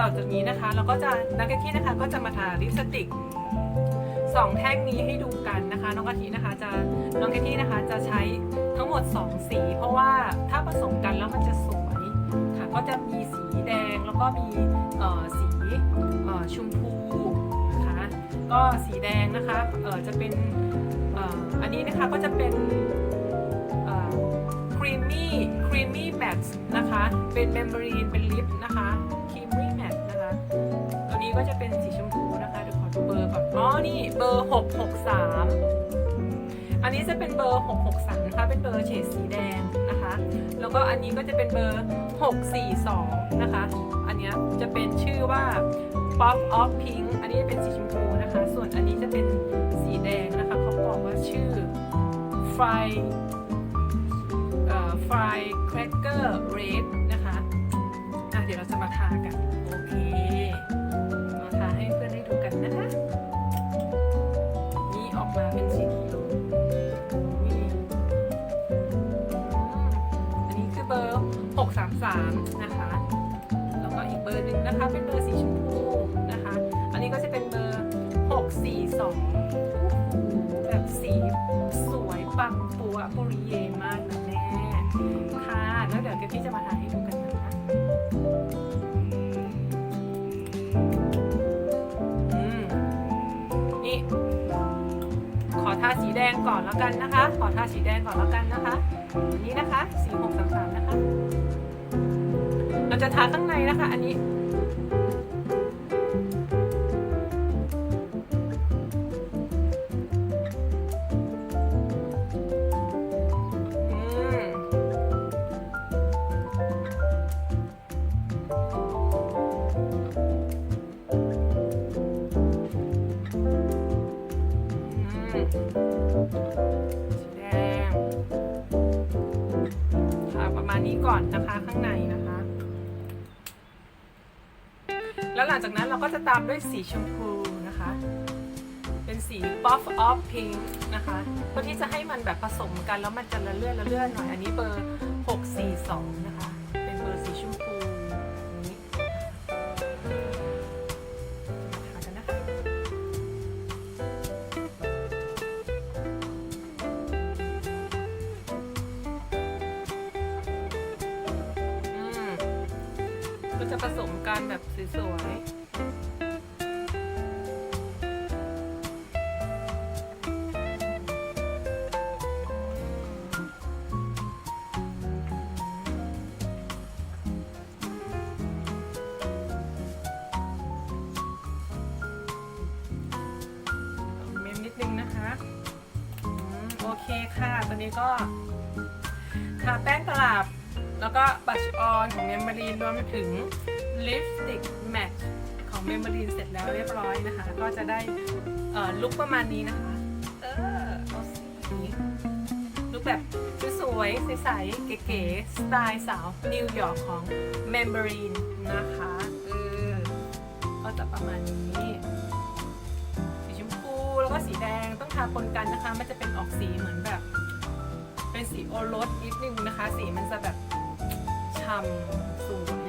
ต่อจากนี้นะคะ เราก็จะนักกะทินะคะก็จะมาทาลิปสติกสองแท่งนี้ให้ดูกันนะคะ น้องกะทินะคะจะน้องกะทินะคะจะใช้ทั้งหมด 2 สี เพราะว่าถ้าผสมกันแล้วมันจะสวยค่ะ ก็จะมีสีแดงแล้วก็มีสีชมพูนะคะก็สีแดงนะคะจะเป็นอ,อันนี้นะคะก็จะเป็นครีมมี่ครีมมี่แมทนะคะเป็นเมมเบอรีนเป็นลิปนะคะ นี้ก็จะเป็นสีชมพูนะคะเดี๋ยวขอดูเบอร์ก่อนอ๋อนี่เบอร์663 อันนี้จะเป็นเบอร์ 663 นะคะ เป็นเบอร์เฉดสีแดงนะคะ แล้วก็อันนี้ก็จะเป็นเบอร์ 642 นะคะ อันนี้จะเป็นชื่อว่า Pop of Pink อันนี้เป็นสีชมพูนะคะ ส่วนอันนี้จะเป็นสีแดงนะคะเขาบอกว่าชื่อ Fry เอ่อ Fry Cracker Red นะคะอะเดี๋ยวเราจะมาทา มาเป็นสีเขียวนี่อันนี้คือเบอร์ 633 นะคะ แล้วก็อีกเบอร์หนึ่งนะคะเป็นเบอร์สีชมพูนะคะ อันนี้ก็จะเป็นเบอร์ 642 แบบสีสวยปังปัวปุริเยมากนะแม่ค่ะ แล้วเดี๋ยวเกพี่จะมาทาให้ดูกันนะ สีแดงก่อนแล้วกันนะคะ ขอทาสีแดงก่อนแล้วกันนะคะอันนี้นะคะสีหกสามสามนะคะ เราจะทาข้างในนะคะ อันนี้ ก่อนนะคะข้างในนะคะ แล้วหลังจากนั้นเราก็จะตามด้วยสีชมพูนะคะ เป็นสี buff of Pink นะคะเพื่อที่จะให้มันแบบผสมกันแล้วมันจะละเลื่อนละเลื่อนหน่อยอันนี้เบอร์ 642 นะคะ เป็นเบอร์สีชมพู ก็จะผสมกันแบบสวยๆเมมนิดนึงนะคะโอเคค่ะ ตอนนี้ก็ทาแป้งตลับ แล้วก็บัชออนของเมมเบรีนรวมไปถึงลิปสติกแมทของเมมเบรีนเสร็จแล้วเรียบร้อยนะคะ ก็จะได้เอ่อลุคประมาณนี้นะคะ เออเอาสีลุคแบบสวยๆใสๆเก๋ๆสไตล์สาวนิวยอร์กของเมมเบรีนนะคะเออก็จะประมาณนี้สีชมพูแล้วก็สีแดงต้องทาปนกันนะคะ มันจะเป็นออกสีเหมือนแบบ เป็นสีโอรสนิดนึงนะคะ สีมันจะแบบ ทำสูตร